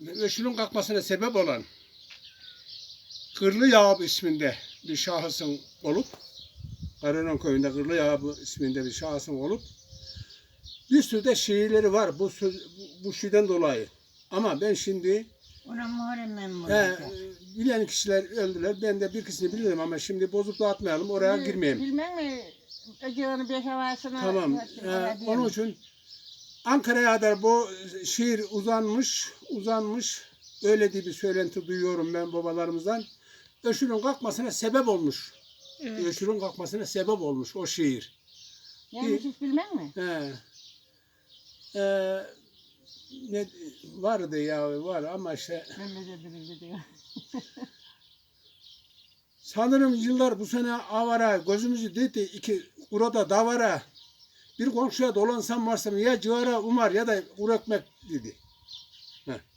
ve şunun kalkmasına sebep olan Kırlı Yağab isminde bir şahısın olup Karanan köyünde Kırlı Yağab isminde bir şahısın olup bir sürü de şiirleri var bu, söz- bu, şeyden dolayı. Ama ben şimdi Ona he, bilen kişiler öldüler. Ben de bir kısmını bilirim ama şimdi bozukluğa atmayalım. Oraya girmeyeyim. Bilmem mi? Öcüğünü beş havasına. Tamam. Ee, onun için Ankara'ya kadar bu şiir uzanmış, uzanmış. Öyle diye bir söylenti duyuyorum ben babalarımızdan. Öşür'ün kalkmasına sebep olmuş. Öşür'ün kalkmasına sebep olmuş o şiir. Yani hiç bilmem mi? He. Ee, ne vardı ya var ama işte diyor. sanırım yıllar bu sene avara gözümüzü dedi iki kurada davara bir komşuya dolansan varsa ya civara umar ya da kuru dedi. Heh.